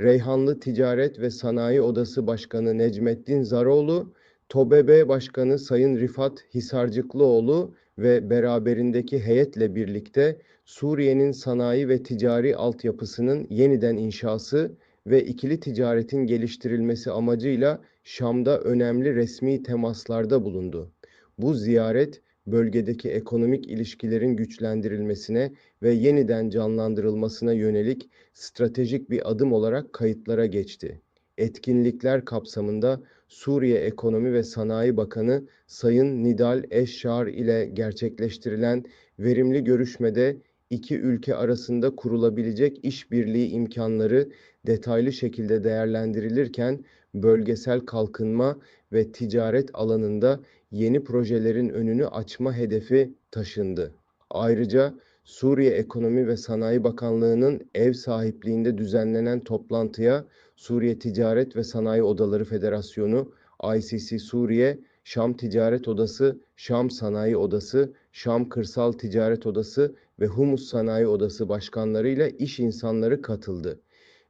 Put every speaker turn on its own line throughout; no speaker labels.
Reyhanlı Ticaret ve Sanayi Odası Başkanı Necmettin Zaroğlu, TOBEB Başkanı Sayın Rifat Hisarcıklıoğlu ve beraberindeki heyetle birlikte Suriye'nin sanayi ve ticari altyapısının yeniden inşası ve ikili ticaretin geliştirilmesi amacıyla Şam'da önemli resmi temaslarda bulundu. Bu ziyaret bölgedeki ekonomik ilişkilerin güçlendirilmesine ve yeniden canlandırılmasına yönelik stratejik bir adım olarak kayıtlara geçti. Etkinlikler kapsamında Suriye Ekonomi ve Sanayi Bakanı Sayın Nidal Eşşar ile gerçekleştirilen verimli görüşmede iki ülke arasında kurulabilecek işbirliği imkanları detaylı şekilde değerlendirilirken bölgesel kalkınma ve ticaret alanında yeni projelerin önünü açma hedefi taşındı. Ayrıca Suriye Ekonomi ve Sanayi Bakanlığı'nın ev sahipliğinde düzenlenen toplantıya Suriye Ticaret ve Sanayi Odaları Federasyonu, ICC Suriye, Şam Ticaret Odası, Şam Sanayi Odası, Şam Kırsal Ticaret Odası ve Humus Sanayi Odası başkanlarıyla iş insanları katıldı.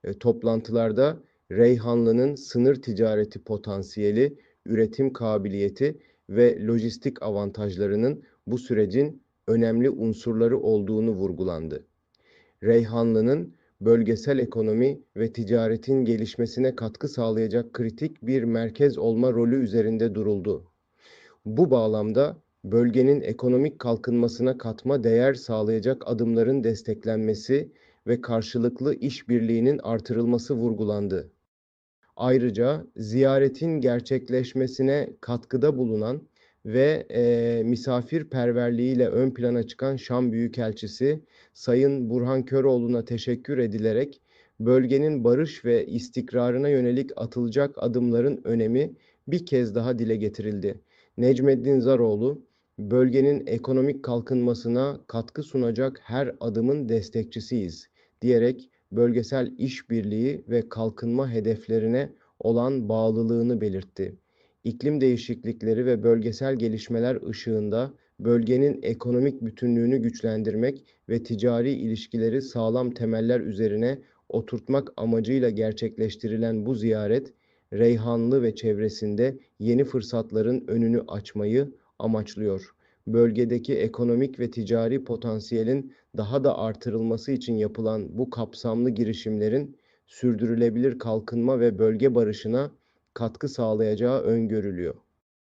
E, toplantılarda Reyhanlı'nın sınır ticareti potansiyeli, üretim kabiliyeti ve lojistik avantajlarının bu sürecin önemli unsurları olduğunu vurgulandı. Reyhanlı'nın bölgesel ekonomi ve ticaretin gelişmesine katkı sağlayacak kritik bir merkez olma rolü üzerinde duruldu. Bu bağlamda bölgenin ekonomik kalkınmasına katma değer sağlayacak adımların desteklenmesi ve karşılıklı işbirliğinin artırılması vurgulandı. Ayrıca ziyaretin gerçekleşmesine katkıda bulunan ve e, misafirperverliğiyle ön plana çıkan Şam Büyükelçisi Sayın Burhan Köroğlu'na teşekkür edilerek bölgenin barış ve istikrarına yönelik atılacak adımların önemi bir kez daha dile getirildi. Necmeddin Zaroğlu, bölgenin ekonomik kalkınmasına katkı sunacak her adımın destekçisiyiz diyerek bölgesel işbirliği ve kalkınma hedeflerine olan bağlılığını belirtti. İklim değişiklikleri ve bölgesel gelişmeler ışığında bölgenin ekonomik bütünlüğünü güçlendirmek ve ticari ilişkileri sağlam temeller üzerine oturtmak amacıyla gerçekleştirilen bu ziyaret, Reyhanlı ve çevresinde yeni fırsatların önünü açmayı amaçlıyor. Bölgedeki ekonomik ve ticari potansiyelin daha da artırılması için yapılan bu kapsamlı girişimlerin sürdürülebilir kalkınma ve bölge barışına katkı sağlayacağı öngörülüyor.